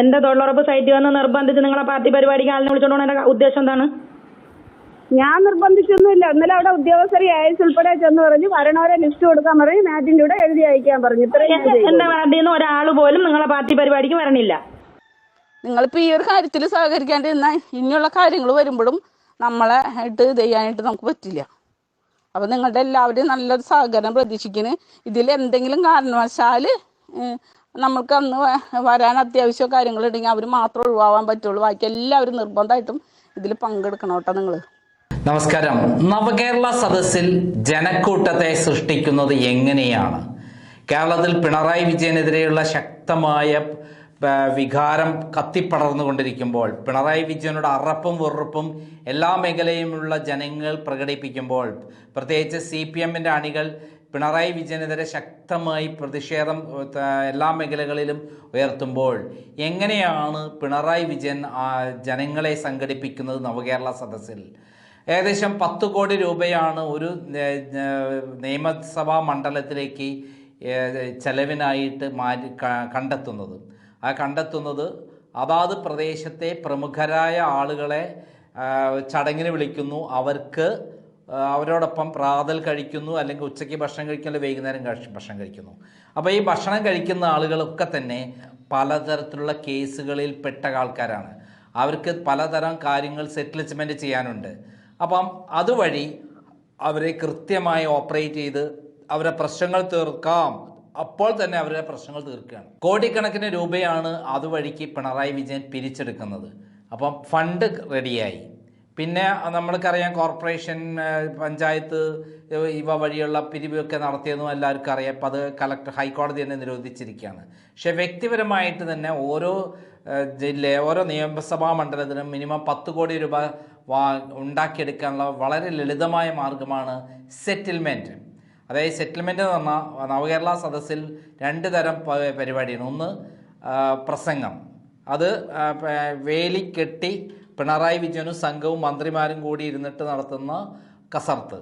എന്റെ തൊഴിലുറപ്പ് സൈറ്റിൽ വന്ന് നിർബന്ധിച്ച് നിങ്ങളെ പാർട്ടി പരിപാടിക്ക് ആളിനെ വിളിച്ചോണ്ട് എന്റെ ഉദ്ദേശം എന്താണ്? ഞാൻ നിർബന്ധിച്ചൊന്നുമില്ല. ഇന്നലെ അവിടെ ഉദ്യോഗസ്ഥർ അയച്ച് ഉൾപ്പെടെ ചെന്ന് പറഞ്ഞു വരണവരെ ലിസ്റ്റ് കൊടുക്കാൻ പറഞ്ഞു മാറ്റിന്റെ കൂടെ എഴുതി അയക്കാൻ പറഞ്ഞു. ഇത്രയും എന്റെ വാർഡിൽ നിന്ന് ഒരാൾ പോലും നിങ്ങളെ പാർട്ടി പരിപാടിക്ക് വരണില്ല. നിങ്ങളിപ്പോ ഈ ഒരു കാര്യത്തിൽ സഹകരിക്കാണ്ടിരുന്നാൽ ഇനിയുള്ള കാര്യങ്ങൾ വരുമ്പോഴും നമ്മളെ ആയിട്ട് ഇത് ചെയ്യാനായിട്ട് നമുക്ക് പറ്റില്ല. അപ്പൊ നിങ്ങളുടെ എല്ലാവരുടെയും നല്ലൊരു സഹകരണം പ്രതീക്ഷിക്കുന്നു ഇതിൽ എന്തെങ്കിലും കാരണവശാൽ നമ്മൾക്ക് അന്ന് വരാൻ അത്യാവശ്യ കാര്യങ്ങളുണ്ടെങ്കിൽ അവർ മാത്രം ഒഴിവാകാൻ പറ്റുള്ളൂ. ബാക്കി എല്ലാവരും നിർബന്ധമായിട്ടും ഇതിൽ പങ്കെടുക്കണം കേട്ടോ നിങ്ങൾ നമസ്കാരം. നവകേരള സദസ്സിൽ ജനക്കൂട്ടത്തെ സൃഷ്ടിക്കുന്നത് എങ്ങനെയാണ്? കേരളത്തിൽ പിണറായി വിജയനെതിരെയുള്ള ശക്തമായ വികാരം കത്തിപ്പടർന്നുകൊണ്ടിരിക്കുമ്പോൾ പിണറായി വിജയനോട് അറപ്പും വെറുപ്പും എല്ലാ മേഖലയിലുമുള്ള ജനങ്ങൾ പ്രകടിപ്പിക്കുമ്പോൾ പ്രത്യേകിച്ച് സി പി എമ്മിന്റെ അണികൾ പിണറായി വിജയനെതിരെ ശക്തമായി പ്രതിഷേധം എല്ലാ മേഖലകളിലും ഉയർത്തുമ്പോൾ എങ്ങനെയാണ് പിണറായി വിജയൻ ജനങ്ങളെ സംഘടിപ്പിക്കുന്നത് നവകേരള സദസ്സിൽ? ഏകദേശം പത്ത് കോടി രൂപയാണ് ഒരു നിയമസഭാ മണ്ഡലത്തിലേക്ക് ചെലവിനായിട്ട് മാറ്റി കണ്ടെത്തുന്നത്. ആ കണ്ടെത്തുന്നത് അതാത് പ്രദേശത്തെ പ്രമുഖരായ ആളുകളെ ചടങ്ങിന് വിളിക്കുന്നു. അവർക്ക് അവരോടൊപ്പം പ്രാതൽ കഴിക്കുന്നു അല്ലെങ്കിൽ ഉച്ചയ്ക്ക് ഭക്ഷണം കഴിക്കുന്നു അല്ലെങ്കിൽ വൈകുന്നേരം ഭക്ഷണം കഴിക്കുന്നു. അപ്പോൾ ഈ ഭക്ഷണം കഴിക്കുന്ന ആളുകളൊക്കെ തന്നെ പലതരത്തിലുള്ള കേസുകളിൽ പെട്ട ആൾക്കാരാണ്. അവർക്ക് പലതരം കാര്യങ്ങൾ സെറ്റിൽമെന്റ് ചെയ്യാനുണ്ട്. അപ്പം അതുവഴി അവരെ കൃത്യമായി ഓപ്പറേറ്റ് ചെയ്ത് അവരുടെ പ്രശ്നങ്ങൾ തീർക്കാം. അപ്പോൾ തന്നെ അവരുടെ പ്രശ്നങ്ങൾ തീർക്കുകയാണ്. കോടിക്കണക്കിന് രൂപയാണ് അതുവഴിക്ക് പിണറായി വിജയൻ പിരിച്ചെടുക്കുന്നത്. അപ്പം ഫണ്ട് റെഡിയായി. പിന്നെ നമ്മൾക്കറിയാം കോർപ്പറേഷൻ പഞ്ചായത്ത് ഇവ വഴിയുള്ള പിരിവൊക്കെ നടത്തിയതും എല്ലാവർക്കും അറിയാം അപ്പം അത് കളക്ടർ ഹൈക്കോടതി തന്നെ നിരോധിച്ചിരിക്കുകയാണ്. പക്ഷേ വ്യക്തിപരമായിട്ട് തന്നെ ഓരോ ജില്ല ഓരോ നിയമസഭാ മണ്ഡലത്തിനും മിനിമം പത്ത് കോടി രൂപ വാ ഉണ്ടാക്കിയെടുക്കാനുള്ള വളരെ ലളിതമായ മാർഗമാണ് സെറ്റിൽമെന്റ് അതായത് സെറ്റിൽമെന്റ് എന്ന് പറഞ്ഞാൽ നവകേരള സദസ്സിൽ രണ്ട് തരം പരിപാടിയാണ്. ഒന്ന് പ്രസംഗം. അത് വേലി കെട്ടി പിണറായി വിജയനും സംഘവും മന്ത്രിമാരും കൂടി ഇരുന്നിട്ട് നടത്തുന്ന കസർത്ത്.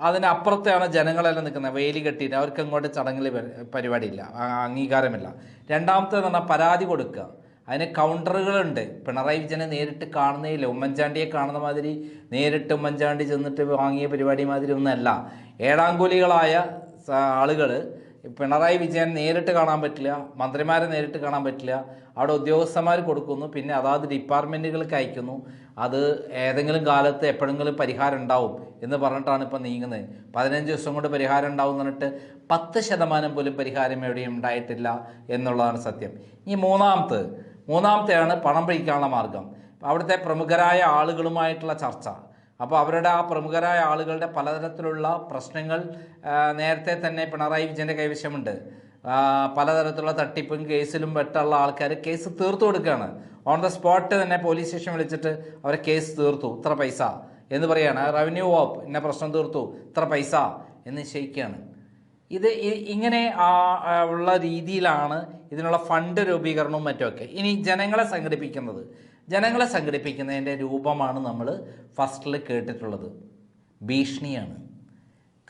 അതിനപ്പുറത്തെയാണ് ജനങ്ങളെല്ലാം നിൽക്കുന്നത്. വേലി കെട്ടിയിട്ട് അവർക്ക് അങ്ങോട്ട് ചടങ്ങിൽ പരിപാടിയില്ല. അംഗീകാരമില്ല. രണ്ടാമത്തെ പറഞ്ഞാൽ പരാതി കൊടുക്കുക. അതിന് കൗണ്ടറുകളുണ്ട്. പിണറായി വിജയനെ നേരിട്ട് കാണുന്നേയില്ല. ഉമ്മൻചാണ്ടിയെ കാണുന്ന മാതിരി നേരിട്ട് ഉമ്മൻചാണ്ടി ചെന്നിട്ട് വാങ്ങിയ പരിപാടി മാതിരി ഒന്നല്ല. ഏഴാങ്കൂലികളായ ആളുകൾ പിണറായി വിജയൻ നേരിട്ട് കാണാൻ പറ്റില്ല മന്ത്രിമാരെ നേരിട്ട് കാണാൻ പറ്റില്ല. അവിടെ ഉദ്യോഗസ്ഥന്മാർ കൊടുക്കുന്നു പിന്നെ അതാത് ഡിപ്പാർട്ട്മെന്റുകൾക്ക് അയക്കുന്നു. അത് ഏതെങ്കിലും കാലത്ത് എപ്പോഴെങ്കിലും പരിഹാരം ഉണ്ടാവും എന്ന് പറഞ്ഞിട്ടാണ് ഇപ്പോൾ നീങ്ങുന്നത്. പതിനഞ്ച് ദിവസം കൊണ്ട് പരിഹാരം ഉണ്ടാവും എന്ന് പറഞ്ഞിട്ട് പത്ത് ശതമാനം പോലും പരിഹാരം എവിടെയും ഉണ്ടായിട്ടില്ല എന്നുള്ളതാണ് സത്യം. ഈ മൂന്നാമത്തെ മൂന്നാമത്തെയാണ് പണം പിടിക്കാനുള്ള മാർഗം. അവിടുത്തെ പ്രമുഖരായ ആളുകളുമായിട്ടുള്ള ചർച്ച. അപ്പോൾ അവരുടെ ആ പ്രമുഖരായ ആളുകളുടെ പലതരത്തിലുള്ള പ്രശ്നങ്ങൾ നേരത്തെ തന്നെ പിണറായി വിജയന്റെ കൈവശമുണ്ട്. പലതരത്തിലുള്ള തട്ടിപ്പും കേസിലും പെട്ടുള്ള ആൾക്കാർ കേസ് തീർത്തു കൊടുക്കുകയാണ്. ഓൺ ദ സ്പോട്ട് തന്നെ പോലീസ് സ്റ്റേഷൻ വിളിച്ചിട്ട് അവരെ കേസ് തീർത്തു. ഇത്ര പൈസ എന്ന് പറയാണ്. റവന്യൂ വകുപ്പ് എന്നെ പ്രശ്നം തീർത്തു. ഇത്ര പൈസ എന്ന് നിശ്ചയിക്കുകയാണ്. ഇത് ഇങ്ങനെ ഉള്ള രീതിയിലാണ് ഇതിനുള്ള ഫണ്ട് രൂപീകരണവും മറ്റുമൊക്കെ. ഇനി ജനങ്ങളെ സംഘടിപ്പിക്കുന്നത്. ജനങ്ങളെ സംഘടിപ്പിക്കുന്നതിന്റെ രൂപമാണ് നമ്മൾ ഫസ്റ്റിൽ കേട്ടിട്ടുള്ളത്. ഭീഷണിയാണ്.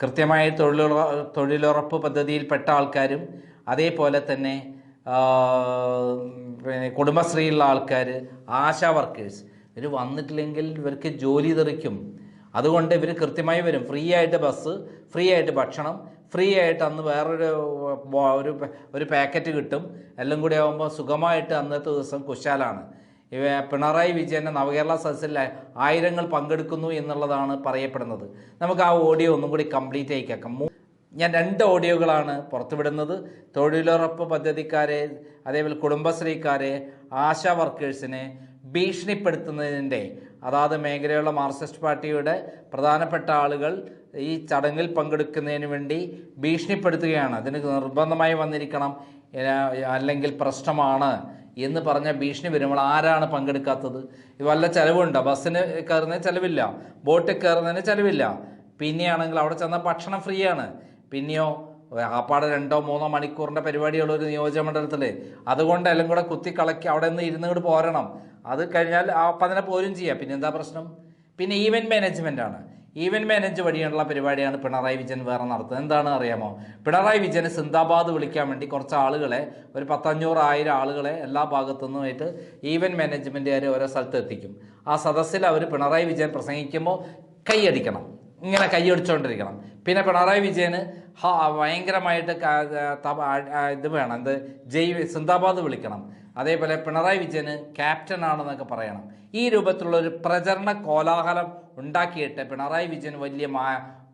കൃത്യമായി തൊഴിലുറ തൊഴിലുറപ്പ് പദ്ധതിയിൽപ്പെട്ട ആൾക്കാരും അതേപോലെ തന്നെ പിന്നെ കുടുംബശ്രീയിലുള്ള ആൾക്കാർ ആശാ വർക്കേഴ്സ് ഇവർ വന്നിട്ടില്ലെങ്കിൽ ഇവർക്ക് ജോലി തെറിക്കും. അതുകൊണ്ട് ഇവർ കൃത്യമായി വരും. ഫ്രീ ആയിട്ട് ബസ് ഫ്രീ ആയിട്ട് ഭക്ഷണം ഫ്രീ ആയിട്ട് അന്ന് വേറൊരു ഒരു ഒരു പാക്കറ്റ് കിട്ടും. എല്ലാം കൂടി ആകുമ്പോൾ സുഖമായിട്ട് അന്നത്തെ ദിവസം കുശാലാണ്. പിണറായി വിജയന്റെ നവകേരള സദസ്സിൽ ആയിരങ്ങൾ പങ്കെടുക്കുന്നു എന്നുള്ളതാണ് പറയപ്പെടുന്നത്. നമുക്ക് ആ ഓഡിയോ ഒന്നും കൂടി കംപ്ലീറ്റ് ആയി കേൾക്കാം. ഞാൻ രണ്ട് ഓഡിയോകളാണ് പുറത്തുവിടുന്നത്. തൊഴിലുറപ്പ് പദ്ധതിക്കാരെ അതേപോലെ കുടുംബശ്രീക്കാരെ ആശാ വർക്കേഴ്സിനെ ഭീഷണിപ്പെടുത്തുന്നതിന്റെ അതാത് മേഖലയുള്ള മാർക്സിസ്റ്റ് പാർട്ടിയുടെ പ്രധാനപ്പെട്ട ആളുകൾ ഈ ചടങ്ങിൽ പങ്കെടുക്കുന്നതിന് വേണ്ടി ഭീഷണിപ്പെടുത്തുകയാണ്. അതിന് നിർബന്ധമായി വന്നിരിക്കണം അല്ലെങ്കിൽ പ്രശ്നമാണ്. എന്ന് പറഞ്ഞ ഭീഷണി വരുമ്പോൾ ആരാണ് പങ്കെടുക്കാത്തത്? വല്ല ചിലവുണ്ടോ? ബസ്സിന് കയറുന്നതിന് ചിലവില്ല. ബോട്ടിൽ കയറുന്നതിന് ചിലവില്ല. പിന്നെയാണെങ്കിൽ അവിടെ ചെന്നാൽ ഭക്ഷണം ഫ്രീ ആണ്. പിന്നെയോ ആപ്പാടെ രണ്ടോ മൂന്നോ മണിക്കൂറിന്റെ പരിപാടിയുള്ള ഒരു നിയോജകമണ്ഡലത്തിൽ അതുകൊണ്ട് എല്ലാം കൂടെ കുത്തി കളക്കി അവിടെ നിന്ന് ഇരുന്നുകൊണ്ട് പോരണം. അത് കഴിഞ്ഞാൽ അപ്പം അതിനെ പോരും ചെയ്യാം. പിന്നെ എന്താ പ്രശ്നം? പിന്നെ ഈവന്റ് മാനേജ്മെന്റ് ആണ്. ഈവൻ മാനേജ് വഴിയുള്ള പരിപാടിയാണ് പിണറായി വിജയൻ വേറെ നടത്തുന്നത്. എന്താണ് അറിയാമോ? പിണറായി വിജയന് സിന്ദാബാദ് വിളിക്കാൻ വേണ്ടി കുറച്ച് ആളുകളെ ഒരു പത്തഞ്ഞൂറ് ആയിരം ആളുകളെ എല്ലാ ഭാഗത്തു നിന്നുമായിട്ട് ഈവൻ മാനേജ്മെന്റുകാർ ഓരോ സ്ഥലത്ത് എത്തിക്കും. ആ സദസ്സിൽ അവർ പിണറായി വിജയൻ പ്രസംഗിക്കുമ്പോൾ കൈയടിക്കണം ഇങ്ങനെ കൈയടിച്ചുകൊണ്ടിരിക്കണം പിന്നെ പിണറായി വിജയന് ഭയങ്കരമായിട്ട് ഇത് വേണം. എന്ത്? ജയ് സിന്ദാബാദ് വിളിക്കണം. അതേപോലെ പിണറായി വിജയന് ക്യാപ്റ്റൻ ആണെന്നൊക്കെ പറയണം. ഈ രൂപത്തിലുള്ള ഒരു പ്രചരണ കോലാഹലം ഉണ്ടാക്കിയിട്ട് പിണറായി വിജയൻ വലിയ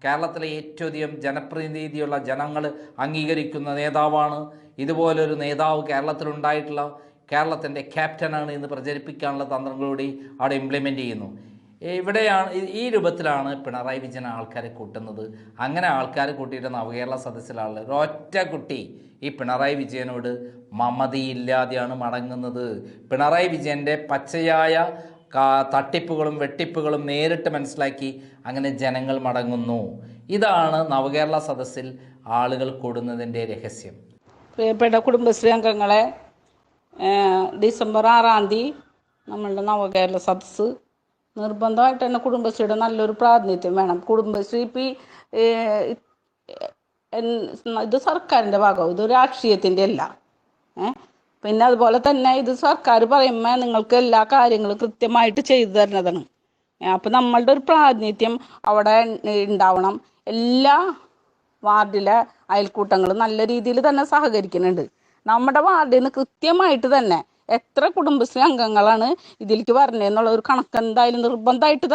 കേരളത്തിലെ ഏറ്റവും അധികം ജനപ്രതിനിധിയുള്ള ജനങ്ങൾ അംഗീകരിക്കുന്ന നേതാവാണ്. ഇതുപോലൊരു നേതാവ് കേരളത്തിലുണ്ടായിട്ടുള്ള കേരളത്തിന്റെ ക്യാപ്റ്റനാണ് എന്ന് പ്രചരിപ്പിക്കാനുള്ള തന്ത്രങ്ങളൂടി അവിടെ ഇംപ്ലിമെന്റ് ചെയ്യുന്നു. ഇവിടെയാണ് ഈ- ഈ രൂപത്തിലാണ് പിണറായി വിജയൻ ആൾക്കാരെ കൂട്ടുന്നത്. അങ്ങനെ ആൾക്കാരെ കൂട്ടിയിട്ട് നവകേരള സദസ്സിലുള്ള ഒരൊറ്റ കുട്ടി ഈ പിണറായി വിജയനോട് മമതിയില്ലാതെയാണ് മടങ്ങുന്നത്. പിണറായി വിജയന്റെ പച്ചയായ തട്ടിപ്പുകളും വെട്ടിപ്പുകളും നേരിട്ട് മനസ്സിലാക്കി അങ്ങനെ ജനങ്ങൾ മടങ്ങുന്നു. ഇതാണ് നവകേരള സദസ്സിൽ ആളുകൾ കൂടുന്നതിന്റെ രഹസ്യം. പ്രിയപ്പെട്ട കുടുംബശ്രീ അംഗങ്ങളെ ഡിസംബർ ആറാം തീയതി നമ്മളുടെ നവകേരള സദസ്സ് നിർബന്ധമായിട്ട് തന്നെ കുടുംബശ്രീയുടെ നല്ലൊരു പ്രാതിനിധ്യം വേണം. കുടുംബശ്രീ ഇപ്പം ഇത് സർക്കാരിന്റെ ഭാഗം ഇത് രാഷ്ട്രീയത്തിന്റെ അല്ല. പിന്നെ അതുപോലെ തന്നെ ഇത് സർക്കാർ പറയുമ്പോൾ നിങ്ങൾക്ക് എല്ലാ കാര്യങ്ങളും കൃത്യമായിട്ട് ചെയ്തു തരുന്നതാണ്. അപ്പം നമ്മളുടെ ഒരു പ്രാതിനിധ്യം അവിടെ ഉണ്ടാവണം എല്ലാ വാർഡിലെ അയൽക്കൂട്ടങ്ങളും നല്ല രീതിയിൽ തന്നെ സഹകരിക്കുന്നുണ്ട്. നമ്മുടെ വാർഡിൽ നിന്ന് കൃത്യമായിട്ട് തന്നെ എത്ര കുടുംബശ്രീ അംഗങ്ങളാണ് ഇതിലേക്ക് വരണേന്നുള്ള ഒരു കണക്ക് എന്തായാലും നിർബന്ധമായിട്ട്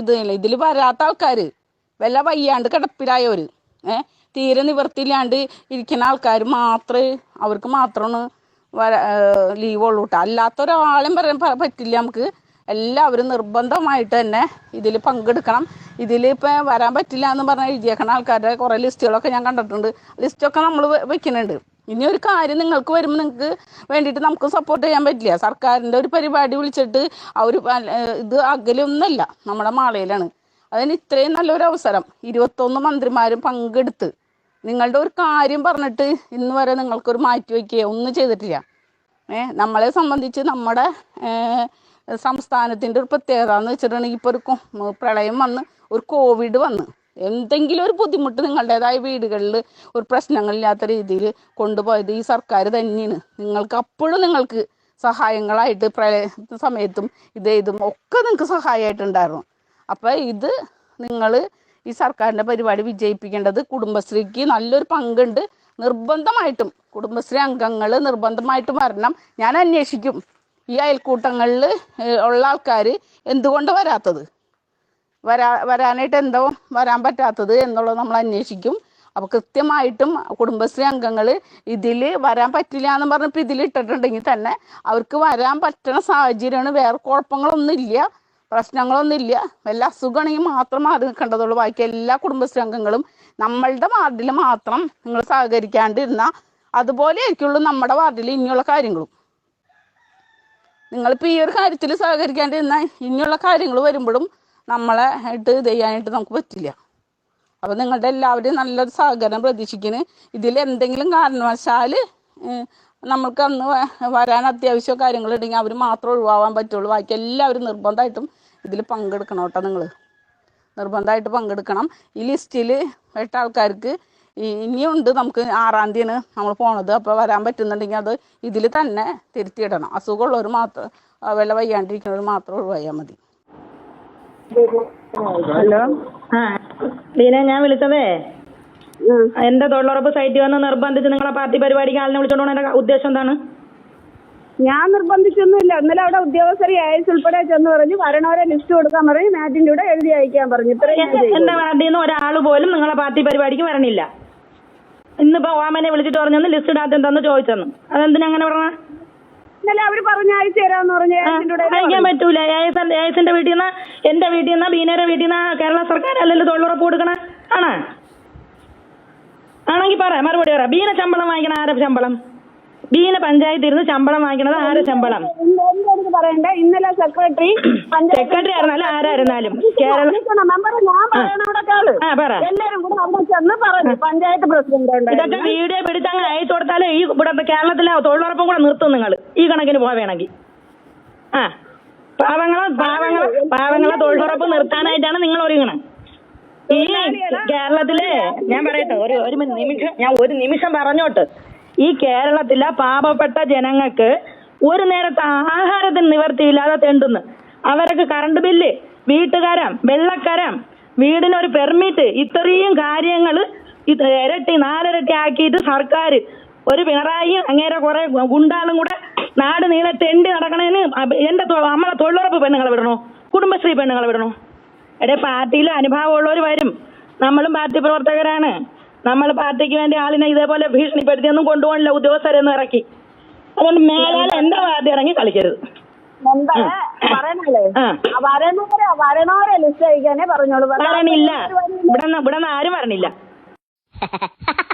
ഇത് ഇതിൽ വരാത്ത ആൾക്കാർ വല്ല വയ്യാണ്ട് കിടപ്പിലായവർ ഏഹ് തീരെ നിവർത്തിയില്ലാണ്ട് ഇരിക്കുന്ന ആൾക്കാർ മാത്രമേ അവർക്ക് മാത്രമാണ് വര ലീവ് ഉള്ളൂ കേട്ടോ അല്ലാത്ത ഒരാളെയും പറയാൻ പറ്റില്ല നമുക്ക്. എല്ലാവരും നിർബന്ധമായിട്ട് തന്നെ ഇതിൽ പങ്കെടുക്കണം. ഇതിൽ ഇപ്പം വരാൻ പറ്റില്ല എന്ന് പറഞ്ഞാൽ എഴുതിയേക്കണ ആൾക്കാരുടെ കുറേ ലിസ്റ്റുകളൊക്കെ ഞാൻ കണ്ടിട്ടുണ്ട്. ലിസ്റ്റൊക്കെ നമ്മൾ വെക്കുന്നുണ്ട് ഇനി ഒരു കാര്യം നിങ്ങൾക്ക് വരുമ്പോൾ നിങ്ങൾക്ക് വേണ്ടിയിട്ട് നമുക്ക് സപ്പോർട്ട് ചെയ്യാൻ പറ്റില്ല. സർക്കാരിന്റെ ഒരു പരിപാടി വിളിച്ചിട്ട് ഒരു ഇത് അകലൊന്നുമല്ല നമ്മുടെ മാളയിലാണ്. അതിന് ഇത്രയും നല്ലൊരു അവസരം ഇരുപത്തൊന്ന് മന്ത്രിമാരും പങ്കെടുത്ത് നിങ്ങളുടെ ഒരു കാര്യം പറഞ്ഞിട്ട് ഇന്ന് വരെ നിങ്ങൾക്കൊരു മാറ്റി വയ്ക്കുകയോ ഒന്നും ചെയ്തിട്ടില്ല. ഏഹ് നമ്മളെ സംബന്ധിച്ച് നമ്മുടെ സംസ്ഥാനത്തിന്റെ ഒരു പ്രത്യേകത എന്ന് വെച്ചിട്ടുണ്ടെങ്കിൽ ഇപ്പോൾ ഒരു പ്രളയം വന്ന് ഒരു കോവിഡ് വന്ന് എന്തെങ്കിലും ഒരു ബുദ്ധിമുട്ട് നിങ്ങളുടേതായ വീടുകളിൽ ഒരു പ്രശ്നങ്ങളില്ലാത്ത രീതിയിൽ കൊണ്ടുപോയത് ഈ സർക്കാർ തന്നെയാണ്. നിങ്ങൾക്ക് അപ്പോഴും നിങ്ങൾക്ക് സഹായങ്ങളായിട്ട് പ്രളയ സമയത്തും ഇത് ഇതും ഒക്കെ നിങ്ങൾക്ക് സഹായമായിട്ടുണ്ടായിരുന്നു. അപ്പോൾ ഇത് നിങ്ങൾ ഈ സർക്കാരിന്റെ പരിപാടി വിജയിപ്പിക്കേണ്ടത് കുടുംബശ്രീക്ക് നല്ലൊരു പങ്കുണ്ട്. നിർബന്ധമായിട്ടും കുടുംബശ്രീ അംഗങ്ങൾ നിർബന്ധമായിട്ടും വരണം. ഞാൻ അന്വേഷിക്കും ഈ അയൽക്കൂട്ടങ്ങളിൽ ഉള്ള ആൾക്കാർ എന്തുകൊണ്ട് വരാത്തത്? വരാ വരാനായിട്ട് എന്തോ വരാൻ പറ്റാത്തത് എന്നുള്ളത് നമ്മൾ അന്വേഷിക്കും. അപ്പോൾ കൃത്യമായിട്ടും കുടുംബശ്രീ അംഗങ്ങൾ ഇതിൽ വരാൻ പറ്റില്ല എന്ന് പറഞ്ഞപ്പോൾ ഇതിൽ ഇട്ടിട്ടുണ്ടെങ്കിൽ തന്നെ അവർക്ക് വരാൻ പറ്റുന്ന സാഹചര്യമാണ്. വേറെ കുഴപ്പങ്ങളൊന്നുമില്ല. പ്രശ്നങ്ങളൊന്നുമില്ല. എല്ലാ അസുഖമാണെങ്കിൽ മാത്രം മാറി നിൽക്കേണ്ടതുള്ളൂ ബാക്കി എല്ലാ കുടുംബശ്രീ അംഗങ്ങളും നമ്മളുടെ വാർഡിൽ മാത്രം നിങ്ങൾ സഹകരിക്കാണ്ടിരുന്നാൽ അതുപോലെ ആയിരിക്കുള്ളൂ നമ്മുടെ വാർഡിൽ ഇനിയുള്ള കാര്യങ്ങളും. നിങ്ങളിപ്പോൾ ഈ ഒരു കാര്യത്തിൽ സഹകരിക്കാണ്ടിരുന്നാൽ ഇനിയുള്ള കാര്യങ്ങൾ വരുമ്പോഴും നമ്മളെ ആയിട്ട് ഇത് ചെയ്യാനായിട്ട് നമുക്ക് പറ്റില്ല. അപ്പോൾ നിങ്ങളുടെ എല്ലാവരും നല്ലൊരു സഹകരണം പ്രതീക്ഷിക്കുന്നു ഇതിൽ എന്തെങ്കിലും കാരണവശാൽ നമ്മൾക്ക് അന്ന് വരാൻ അത്യാവശ്യ കാര്യങ്ങളുണ്ടെങ്കിൽ അവർ മാത്രം ഒഴിവാകാൻ പറ്റുള്ളൂ. ബാക്കി എല്ലാവരും നിർബന്ധമായിട്ടും ഇതിൽ പങ്കെടുക്കണം കേട്ടോ നിങ്ങൾ നിർബന്ധമായിട്ട് പങ്കെടുക്കണം. ഈ ലിസ്റ്റിൽ എട്ട് ആൾക്കാർക്ക് ഇനിയുണ്ട് നമുക്ക് ആറാം തീയതിയാണ് നമ്മൾ പോണത്. അപ്പോൾ വരാൻ പറ്റുന്നുണ്ടെങ്കിൽ അത് ഇതിൽ തന്നെ തിരുത്തിയിടണം. അസുഖമുള്ളവർ മാത്രം വല്ല വയ്യാണ്ടിരിക്കുന്നവർ മാത്രം ഒഴിവായാൽ മതി. ഹലോ? ആ. ലീന ഞാൻ വിളിച്ചതേ. എന്റെ തൊഴിലുറപ്പ് സൈറ്റിൽ വന്ന് നിർബന്ധിച്ച് നിങ്ങളെ പാർട്ടി പരിപാടിക്ക് ആളിനെ വിളിച്ചോണ്ട് ഉദ്ദേശം എന്താണ്? ഞാൻ നിർബന്ധിച്ചൊന്നുമില്ല. ഇന്നലെ അവിടെ ഉദ്യോഗസ്ഥരെ ഏഴ്സ് ഉൾപ്പെടെ ചെന്ന് പറഞ്ഞു വരണവരെ ലിസ്റ്റ് കൊടുക്കാൻ പറഞ്ഞു മാറ്റിന്റെ കൂടെ എഴുതി അയക്കാൻ പറഞ്ഞു. ഇത്രയും. എന്റെ വാർഡിൽ നിന്ന് ഒരാൾ പോലും നിങ്ങളെ പാർട്ടി പരിപാടിക്ക് വരണില്ല. ഇന്നിപ്പോ ഓമനെ വിളിച്ചിട്ട് പറഞ്ഞു ലിസ്റ്റ് ഇടാത്ത എന്താന്ന് ചോദിച്ചെന്ന്. അതെന്തിനാ അങ്ങനെ പറഞ്ഞ? ഇന്നലെ അവർ പറഞ്ഞ അയച്ചു തരാന്ന് പറഞ്ഞു അയക്കാൻ പറ്റൂല. ഏസിന്റെ വീട്ടിൽ നിന്ന് എന്റെ വീട്ടിൽ നിന്ന് ബീനയുടെ വീട്ടിൽ നിന്ന് കേരള സർക്കാർ അല്ലല്ലോ തൊഴിലുറപ്പ് കൊടുക്കണ. ആണോ? ആണെങ്കിൽ പറ മറുപടി പറ. ബീന ശമ്പളം വാങ്ങിക്കണ ആരെ ശമ്പളം? ബീന പഞ്ചായത്തിൽ ഇരുന്ന് ശമ്പളം വാങ്ങിക്കണത് ആരെ ശമ്പളം? പറയണ്ടേ. ഇന്നലെ സെക്രട്ടറി സെക്രട്ടറി ആയിരുന്നാലും ആരായിരുന്നാലും കേരള മെമ്പർ ഞാൻ പറയണവിടെക്കാൾ ആ പറ. എല്ലാരും കൂടെ അവിടെ ചെന്ന് പറഞ്ഞു. പഞ്ചായത്ത് പ്രസിഡന്റ് ഇതൊക്കെ വീഡിയോ പിടിച്ച് അങ്ങ് അയച്ചു കൊടുത്താലേ ഈ ഇവിടെ കേരളത്തിലെ തൊഴിലുറപ്പും കൂടെ നിർത്തും നിങ്ങൾ ഈ കണക്കിന് പോവേണമെങ്കിൽ ആ. പാവങ്ങളെ പാവങ്ങളെ പാവങ്ങളെ തൊഴിലുറപ്പ് നിർത്താനായിട്ടാണ് നിങ്ങൾ ഒരുങ്ങണം. ഈ കേരളത്തിലെ ഞാൻ പറയട്ടെ ഒരു ഒരു നിമിഷം ഞാൻ ഒരു നിമിഷം പറഞ്ഞോട്ട്. ഈ കേരളത്തിലെ പാവപ്പെട്ട ജനങ്ങൾക്ക് ഒരു നേരത്തെ ആഹാരത്തിന് നിവർത്തിയില്ലാതെ തെണ്ടുന്നു. അവർക്ക് കറണ്ട് ബില്ല് വീട്ടുകാരം വെള്ളക്കരം വീടിനൊരു പെർമിറ്റ് ഇത്രയും കാര്യങ്ങൾ ഇരട്ടി നാലിരട്ടി ആക്കിയിട്ട് സർക്കാർ ഒരു പിണറായിയും അങ്ങേരെ കുറെ ഗുണ്ടാളും കൂടെ നാട് നീളെ തെണ്ടി നടക്കണേന് എന്റെ നമ്മളെ തൊഴിലുറപ്പ് പെണ്ണുങ്ങളെ വിടണോ? കുടുംബശ്രീ പെണ്ണുങ്ങളെ വിടണോ? എടേ പാർട്ടിയിൽ അനുഭാവമുള്ളവർ വരും. നമ്മളും പാർട്ടി പ്രവർത്തകരാണ്. നമ്മൾ പാർട്ടിക്ക് വേണ്ടി ആളിനെ ഇതേപോലെ ഭീഷണിപ്പെടുത്തിയൊന്നും കൊണ്ടുപോകണില്ല ഉദ്യോഗസ്ഥരെന്ന് ഇറക്കി. അതുകൊണ്ട് മേലാൽ എന്റെ പാർട്ടി ഇറങ്ങി കളിക്കരുത്. വരണില്ല ഇവിടെ ഇവിടെ ആരും വരണില്ല